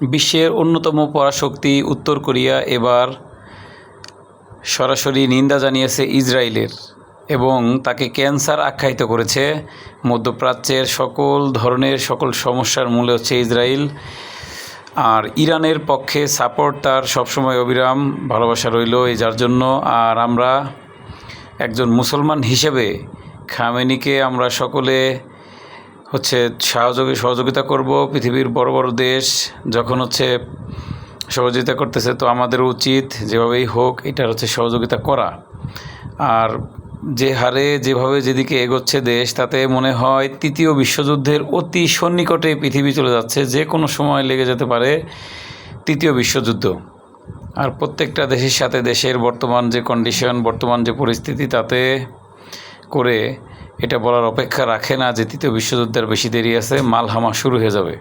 বিশ্বের অন্যতম পরাশক্তি উত্তর কোরিয়া এবার সরাসরি নিন্দা জানিয়েছে ইসরায়েলের এবং তাকে ক্যান্সার আখ্যায়িত করেছে। মধ্যপ্রাচ্যের সকল ধরনের সকল সমস্যার মূলে হচ্ছে ইসরায়েল। আর ইরানের পক্ষে সাপোর্ট তার সবসময় অবিরাম, ভালোবাসা রইল এই যার জন্য। আর আমরা একজন মুসলমান হিসেবে খামেনিকে আমরা সকলে হচ্ছে সহযোগী, সহযোগিতা করব। পৃথিবীর বড় বড় দেশ যখন হচ্ছে সহযোগিতা করতেছে, তো আমাদের উচিত যেভাবেই হোক এটার হচ্ছে সহযোগিতা করা। আর যে হারে যেভাবে যেদিকে এগোচ্ছে দেশ, তাতে মনে হয় তৃতীয় বিশ্বযুদ্ধের অতি সন্নিকটে পৃথিবী চলে যাচ্ছে, যে কোনো সময় লেগে যেতে পারে তৃতীয় বিশ্বযুদ্ধ। আর প্রত্যেকটা দেশের সাথে দেশের বর্তমান যে কন্ডিশন বর্তমান যে পরিস্থিতি, তাতে করে এটা বলার অপেক্ষা রাখে না যে তৃতীয় বিশ্বযুদ্ধের বেশি দেরি আছে, মালহামা শুরু হয়ে যাবে।